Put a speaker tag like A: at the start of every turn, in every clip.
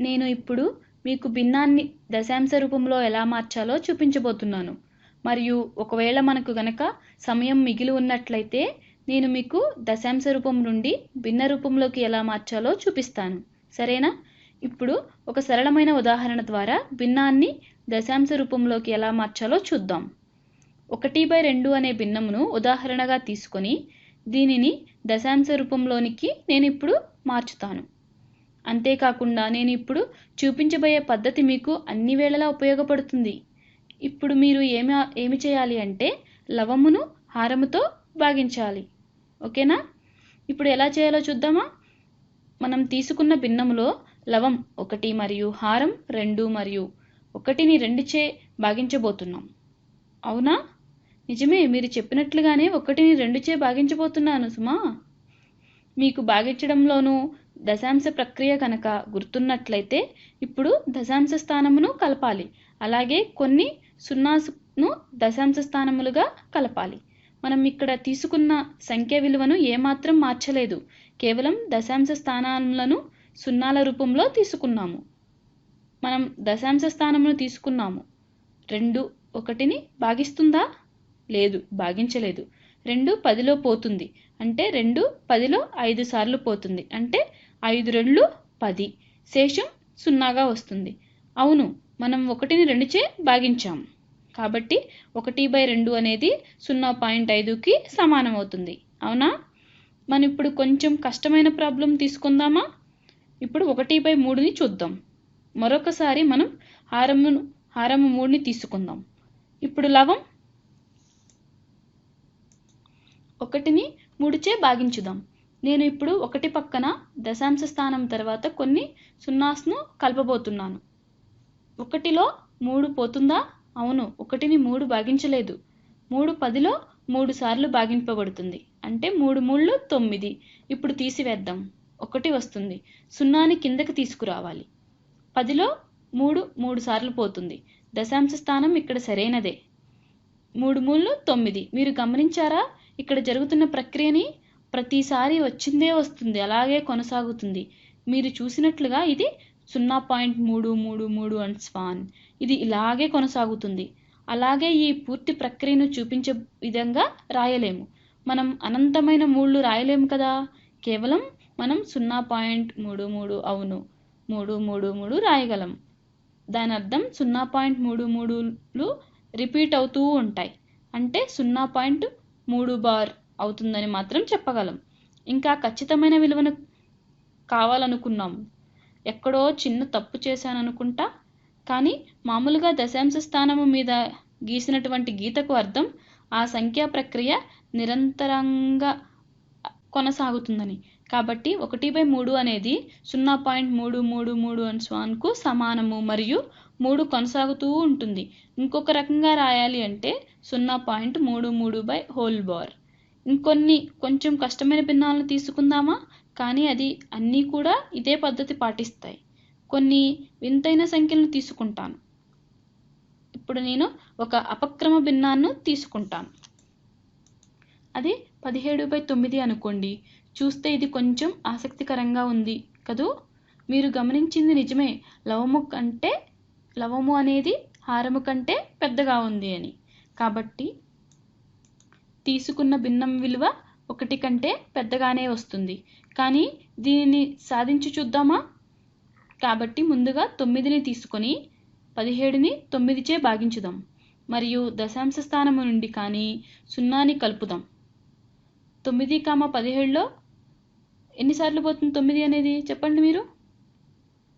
A: నేను ఇప్పుడు మీకు భిన్నాన్ని దశాంశ రూపంలో ఎలా మార్చాలో చూపించబోతున్నాను. మరియు ఒకవేళ మనకు గనక సమయం మిగిలి ఉన్నట్లయితే నేను మీకు దశాంశ రూపం నుండి భిన్న రూపంలోకి ఎలా మార్చాలో చూపిస్తాను. సరేనా? ఇప్పుడు ఒక సరళమైన ఉదాహరణ ద్వారా భిన్నాన్ని దశాంశ రూపంలోకి ఎలా మార్చాలో చూద్దాం. ఒకటి బై రెండు అనే భిన్నమును ఉదాహరణగా తీసుకొని దీనిని దశాంశ రూపంలోనికి నేను ఇప్పుడు మార్చుతాను. అంతేకాకుండా నేను ఇప్పుడు చూపించబోయే పద్ధతి మీకు అన్ని వేళలా ఉపయోగపడుతుంది. ఇప్పుడు మీరు ఏమి ఏమి చేయాలి అంటే లవమును హారముతో భాగించాలి. ఓకేనా? ఇప్పుడు ఎలా చేయాలో చూద్దామా? మనం తీసుకున్న భిన్నములో లవం ఒకటి మరియు హారం రెండు మరియు ఒకటిని రెండు చే భాగించబోతున్నాం. అవునా? నిజమే మీరు చెప్పినట్లుగానే ఒకటిని రెండు చే భాగించబోతున్నాను సుమా. మీకు భాగించడంలోనూ దశాంశ ప్రక్రియ కనుక గుర్తున్నట్లయితే ఇప్పుడు దశాంశ స్థానమును కలపాలి. అలాగే కొన్ని సున్నాను దశాంశ స్థానములుగా కలపాలి. మనం ఇక్కడ తీసుకున్న సంఖ్య విలువను ఏమాత్రం మార్చలేదు. కేవలం దశాంశ స్థానాలను సున్నాల రూపంలో తీసుకున్నాము. మనం దశాంశ స్థానమును తీసుకున్నాము. రెండు ఒకటిని భాగిస్తుందా? లేదు భాగించలేదు. రెండు పదిలో పోతుంది. అంటే రెండు పదిలో ఐదు సార్లు పోతుంది. అంటే ఐదు రెండు పది. శేషం సున్నాగా వస్తుంది. అవును మనం ఒకటిని రెండుచే భాగించాం. కాబట్టి ఒకటి బై రెండు అనేది సున్నా పాయింట్ ఐదుకి సమానం అవుతుంది అవునా? మనం ఇప్పుడు కొంచెం కష్టమైన ప్రాబ్లం తీసుకుందామా? ఇప్పుడు ఒకటి బై మూడుని చూద్దాం. మరొకసారి మనం హారము హారము మూడుని తీసుకుందాం. ఇప్పుడు లవం ఒకటిని మూడుచే భాగించుదాం. నేను ఇప్పుడు ఒకటి పక్కన దశాంశ స్థానం తర్వాత కొన్ని సున్నాస్ను కలపబోతున్నాను. ఒకటిలో మూడు పోతుందా? అవును ఒకటిని మూడు భాగించలేదు. మూడు పదిలో మూడు సార్లు భాగింపబడుతుంది. అంటే మూడు మూళ్ళు తొమ్మిది. ఇప్పుడు తీసివేద్దాం. ఒకటి వస్తుంది. సున్నాని కిందకి తీసుకురావాలి. పదిలో మూడు మూడు సార్లు పోతుంది. దశాంశ స్థానం ఇక్కడ సరైనదే. మూడు మూళ్ళు తొమ్మిది. మీరు గమనించారా? ఇక్కడ జరుగుతున్న ప్రక్రియని ప్రతిసారి వచ్చిందే వస్తుంది అలాగే కొనసాగుతుంది. మీరు చూసినట్లుగా ఇది సున్నా పాయింట్ మూడు మూడు మూడు అండ్ స్వాన్. ఇది ఇలాగే కొనసాగుతుంది. అలాగే ఈ పూర్తి ప్రక్రియను చూపించే విధంగా రాయలేము. మనం అనంతమైన మూళ్ళు రాయలేము కదా? కేవలం మనం సున్నా పాయింట్ మూడు మూడు అవును మూడు మూడు మూడు రాయగలం. దాని అర్థం సున్నా పాయింట్ మూడు మూడులు రిపీట్ అవుతూ ఉంటాయి. అంటే సున్నా పాయింట్ మూడు బార్ అవుతుందని మాత్రం చెప్పగలం. ఇంకా ఖచ్చితమైన విలువను కావాలనుకున్నాం. ఎక్కడో చిన్న తప్పు చేశాననుకుంటా? కానీ మామూలుగా దశాంశ స్థానము మీద గీసినటువంటి గీతకు అర్థం ఆ సంఖ్యా ప్రక్రియ నిరంతరంగా కొనసాగుతుందని. కాబట్టి ఒకటి బై మూడు అనేది సున్నా పాయింట్ మూడు మూడు మూడు అని స్వాన్కు సమానము మరియు మూడు కొనసాగుతూ ఉంటుంది. ఇంకొక రకంగా రాయాలి అంటే సున్నా పాయింట్ మూడు మూడు బై హోల్ బార్. ఇంకొన్ని కొంచెం కష్టమైన భిన్నాలను తీసుకుందామా? కానీ అది అన్నీ కూడా ఇదే పద్ధతి పాటిస్తాయి. కొన్ని వింతైన సంఖ్యలను తీసుకుంటాను. ఇప్పుడు నేను ఒక అపక్రమ భిన్నాన్ని తీసుకుంటాను. అది పదిహేడు బై తొమ్మిది అనుకోండి. చూస్తే ఇది కొంచెం ఆసక్తికరంగా ఉంది కదూ? మీరు గమనించింది నిజమే. లవము కంటే లవము అనేది హారము కంటే పెద్దగా ఉంది అని. కాబట్టి తీసుకున్న భిన్నం విలువ ఒకటి కంటే పెద్దగానే వస్తుంది. కానీ దీనిని సాధించి చూద్దామా? కాబట్టి ముందుగా తొమ్మిదిని తీసుకొని పదిహేడుని తొమ్మిదిచే భాగించుదాం. మరియు దశాంశ స్థానము నుండి కానీ సున్నాని కలుపుదాం. తొమ్మిది కామ పదిహేడులో ఎన్నిసార్లు పోతుంది తొమ్మిది అనేది? చెప్పండి మీరు.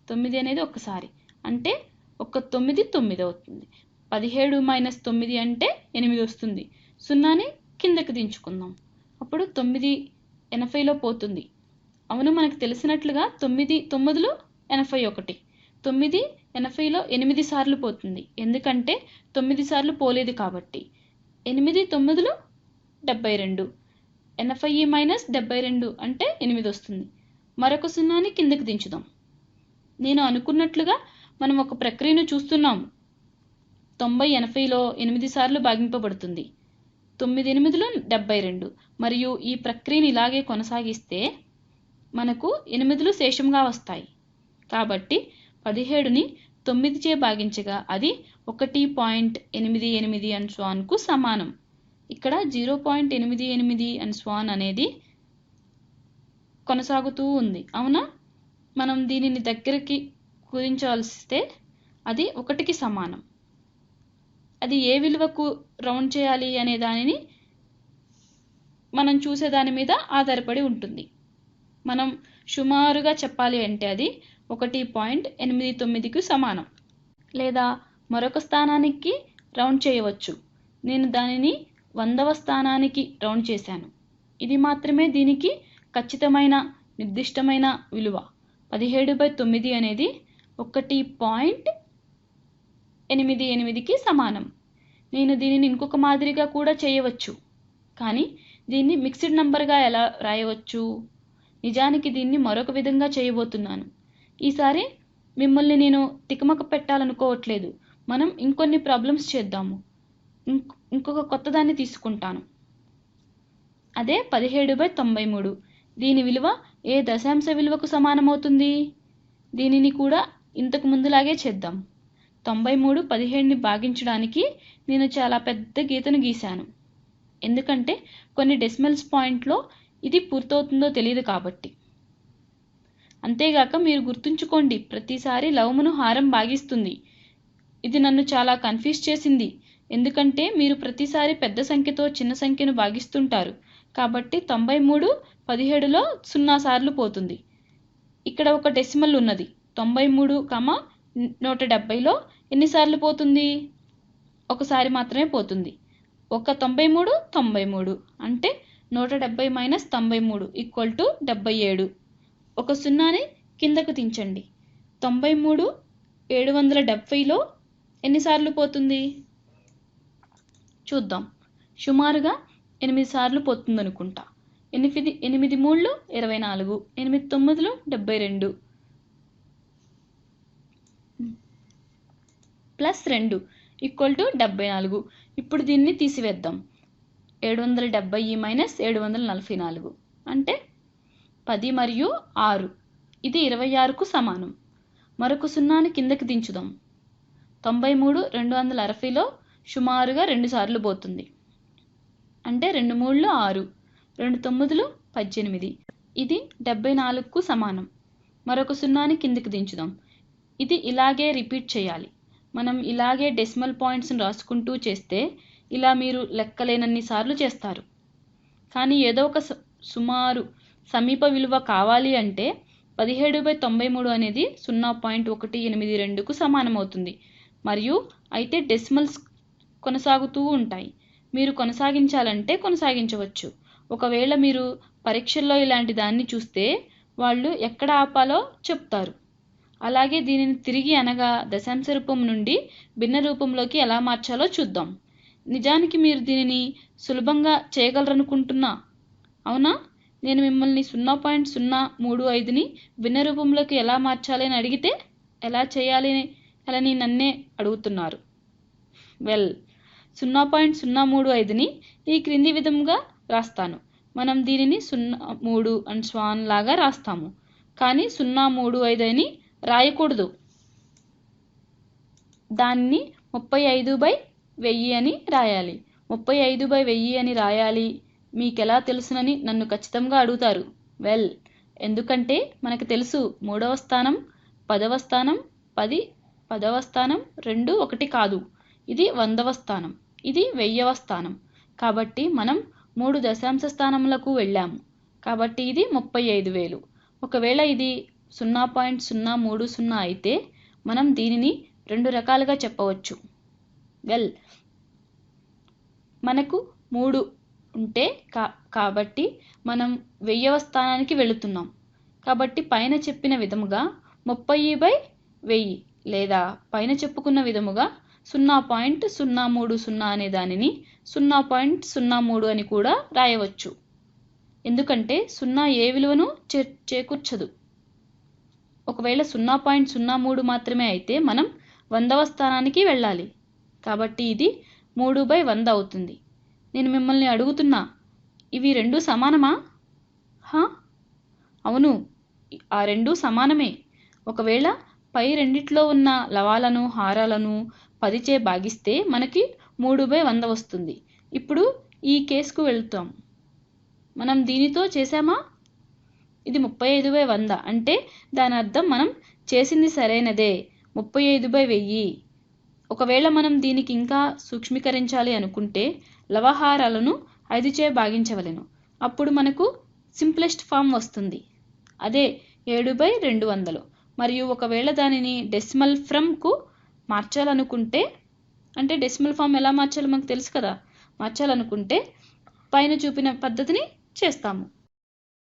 A: తొమ్మిది అనేది ఒక్కసారి. అంటే ఒక తొమ్మిది తొమ్మిది అవుతుంది. పదిహేడు మైనస్ తొమ్మిది అంటే ఎనిమిది వస్తుంది. సున్నాని కిందకి దించుకుందాం. అప్పుడు తొమ్మిది ఎనభైలో పోతుంది. అవును మనకు తెలిసినట్లుగా తొమ్మిది తొమ్మిదిలో ఎనభై ఒకటి. తొమ్మిది ఎనభైలో ఎనిమిది సార్లు పోతుంది. ఎందుకంటే తొమ్మిది సార్లు పోలేదు కాబట్టి. ఎనిమిది తొమ్మిదిలో డెబ్బై రెండు. ఎనభై మైనస్ డెబ్బై రెండు అంటే ఎనిమిది వస్తుంది. మరొక సున్నాని కిందకి దించుదాం. నేను అనుకున్నట్లుగా మనం ఒక ప్రక్రియను చూస్తున్నాం. తొంభై ఎనభైలో ఎనిమిది సార్లు భాగింపబడుతుంది. తొమ్మిది ఎనిమిదిలో డెబ్బై రెండు. మరియు ఈ ప్రక్రియను ఇలాగే కొనసాగిస్తే మనకు ఎనిమిదిలు శేషంగా వస్తాయి. కాబట్టి పదిహేడుని తొమ్మిదిచే భాగించగా అది ఒకటి పాయింట్ ఎనిమిది ఎనిమిది అండ్ స్వాన్కు సమానం. ఇక్కడ జీరో పాయింట్ ఎనిమిది ఎనిమిది అండ్ స్వాన్ అనేది కొనసాగుతూ ఉంది. అవునా? మనం దీనిని దగ్గరికి కుదించవలసిస్తే అది ఒకటికి సమానం. అది ఏ విలువకు రౌండ్ చేయాలి అనే దానిని మనం చూసే దాని మీద ఆధారపడి ఉంటుంది. మనం సుమారుగా చెప్పాలి అంటే అది ఒకటి పాయింట్ ఎనిమిది తొమ్మిదికి సమానం. లేదా మరొక స్థానానికి రౌండ్ చేయవచ్చు. నేను దానిని వందవ స్థానానికి రౌండ్ చేశాను. ఇది మాత్రమే దీనికి ఖచ్చితమైన నిర్దిష్టమైన విలువ. పదిహేడు బై తొమ్మిది అనేది ఒకటి పాయింట్ ఎనిమిది ఎనిమిదికి సమానం. నేను దీనిని ఇంకొక మాదిరిగా కూడా చేయవచ్చు. కానీ దీన్ని మిక్స్డ్ నంబర్గా ఎలా రాయవచ్చు? నిజానికి దీన్ని మరొక విధంగా చేయబోతున్నాను. ఈసారి మిమ్మల్ని నేను తికమక పెట్టాలనుకోవట్లేదు. మనం ఇంకొన్ని ప్రాబ్లమ్స్ చేద్దాము. ఇంకొక కొత్తదాన్ని తీసుకుంటాను. అదే పదిహేడు బై తొంభై మూడు దీని విలువ ఏ దశాంశ విలువకు సమానమవుతుంది? దీనిని కూడా ఇంతకు ముందులాగే చేద్దాం. తొంభై మూడు పదిహేడుని భాగించడానికి నేను చాలా పెద్ద గీతను గీశాను. ఎందుకంటే కొన్ని డెసిమల్స్ పాయింట్లో ఇది పూర్తవుతుందో తెలియదు కాబట్టి. అంతేగాక మీరు గుర్తుంచుకోండి ప్రతిసారి లవమును హారం భాగిస్తుంది. ఇది నన్ను చాలా కన్ఫ్యూజ్ చేసింది. ఎందుకంటే మీరు ప్రతిసారి పెద్ద సంఖ్యతో చిన్న సంఖ్యను భాగిస్తుంటారు. కాబట్టి తొంభై మూడు పదిహేడులో సున్నా సార్లు పోతుంది. ఇక్కడ ఒక డెసిమల్ ఉన్నది. తొంభై మూడు కమ నూట డెబ్బైలో ఎన్నిసార్లు పోతుంది? ఒకసారి మాత్రమే పోతుంది. ఒక తొంభై మూడు తొంభై మూడు. అంటే నూట డెబ్బై మైనస్ తొంభై మూడు ఈక్వల్ టు డెబ్బై ఏడు. ఒక సున్నాని కిందకు దించండి. తొంభై మూడు ఏడు వందల డెబ్బైలో ఎన్నిసార్లు పోతుంది? చూద్దాం. సుమారుగా ఎనిమిది సార్లు పోతుంది అనుకుంటా ఎనిమిది ఎనిమిది మూడులు ఇరవై నాలుగు. ఎనిమిది తొమ్మిదిలో డెబ్బై రెండు. ప్లస్ రెండు ఈక్వల్ టు డెబ్బై నాలుగు. ఇప్పుడు దీన్ని తీసివేద్దాం. ఏడు వందల డెబ్బై మైనస్ ఏడు వందల నలభై నాలుగు. అంటే పది మరియు ఆరు. ఇది ఇరవై ఆరుకు సమానం. మరొక సున్నాని కిందకి దించుదాం. తొంభై మూడు రెండు వందల అరవైలో సుమారుగా రెండు సార్లు పోతుంది. అంటే రెండు మూడులు ఆరు. రెండు తొమ్మిదిలు పద్దెనిమిది. ఇది డెబ్బై నాలుగుకు సమానం. మరొక సున్నాని కిందకి దించుదాం. ఇది ఇలాగే రిపీట్ చేయాలి. మనం ఇలాగే డెసిమల్ పాయింట్స్ని రాసుకుంటూ చేస్తే ఇలా మీరు లెక్కలేనన్ని సార్లు చేస్తారు. కానీ ఏదో ఒక స- సుమారు సమీప విలువ కావాలి అంటే పదిహేడు బై తొంభై మూడు అనేది సున్నా పాయింట్ ఒకటి ఎనిమిది రెండుకు సమానమవుతుంది. మరియు అయితే డెసిమల్స్ కొనసాగుతూ ఉంటాయి. మీరు కొనసాగించాలంటే కొనసాగించవచ్చు. ఒకవేళ మీరు పరీక్షల్లో ఇలాంటి దాన్ని చూస్తే వాళ్ళు ఎక్కడ ఆపాలో చెప్తారు. అలాగే దీనిని తిరిగి అనగా దశాంశ రూపం నుండి భిన్న రూపంలోకి ఎలా మార్చాలో చూద్దాం. నిజానికి మీరు దీనిని సులభంగా చేయగలరనుకుంటున్నా. అవునా? నేను మిమ్మల్ని సున్నా పాయింట్ సున్నా మూడు ఐదుని భిన్న రూపంలోకి ఎలా మార్చాలి అని అడిగితే ఎలా చేయాలి అని నన్నే అడుగుతున్నారు. వెల్. సున్నా పాయింట్ సున్నా మూడు ఐదుని ఈ క్రింది విధంగా రాస్తాను. మనం దీనిని సున్నా మూడు అండ్ స్వాన్ లాగా రాస్తాము. కానీ సున్నా మూడు ఐదు అని రాయకూడదు. దాన్ని ముప్పై ఐదు బై వెయ్యి అని రాయాలి. ముప్పై ఐదు బై వెయ్యి అని రాయాలి. మీకెలా తెలుసునని నన్ను ఖచ్చితంగా అడుగుతారు. వెల్. ఎందుకంటే మనకు తెలుసు మూడవ స్థానం పదవ స్థానం పది పదవ స్థానం రెండు ఒకటి కాదు. ఇది వందవ స్థానం. ఇది వెయ్యవ స్థానం. కాబట్టి మనం మూడు దశాంశ స్థానములకు వెళ్ళాము. కాబట్టి ఇది ముప్పై ఐదు వేలు. ఒకవేళ ఇది సున్నా పాయింట్ సున్నా మూడు సున్నా అయితే మనం దీనిని రెండు రకాలుగా చెప్పవచ్చు. వెల్. మనకు మూడు ఉంటే కా కాబట్టి మనం వెయ్యవ స్థానానికి వెళుతున్నాం. కాబట్టి పైన చెప్పిన విధముగా ముప్పై బై వెయ్యి లేదా పైన చెప్పుకున్న విధముగా సున్నా పాయింట్ సున్నా మూడు సున్నా అనే దానిని సున్నా పాయింట్ సున్నా మూడు అని కూడా రాయవచ్చు. ఎందుకంటే సున్నా ఏ విలువను చే చేకూర్చదు. ఒకవేళ సున్నా పాయింట్ సున్నా మూడు మాత్రమే అయితే మనం వందవ స్థానానికి వెళ్ళాలి. కాబట్టి ఇది మూడు బై వంద అవుతుంది. నేను మిమ్మల్ని అడుగుతున్నా ఇవి రెండు సమానమా? హా? అవును ఆ రెండు సమానమే. ఒకవేళ పై రెండిట్లో ఉన్న లవాలను హారాలను పదిచే భాగిస్తే మనకి మూడు బై వంద వస్తుంది. ఇప్పుడు ఈ కేసుకు వెళ్తాం. మనం దీనితో చేసామా ఇది ముప్పై ఐదు బై వంద. అంటే దాని అర్థం మనం చేసింది సరైనదే. ముప్పై ఐదు బై వెయ్యి. ఒకవేళ మనం దీనికి ఇంకా సూక్ష్మీకరించాలి అనుకుంటే లవహారాలను ఐదుచే భాగించవలెను. అప్పుడు మనకు సింప్లెస్ట్ ఫామ్ వస్తుంది. అదే ఏడు బై రెండు వందలు. మరియు ఒకవేళ దానిని డెసిమల్ ఫ్రమ్కు మార్చాలనుకుంటే అంటే డెసిమల్ ఫామ్ ఎలా మార్చాలో మనకు తెలుసు కదా. మార్చాలనుకుంటే పైన చూపిన పద్ధతిని చేస్తాము.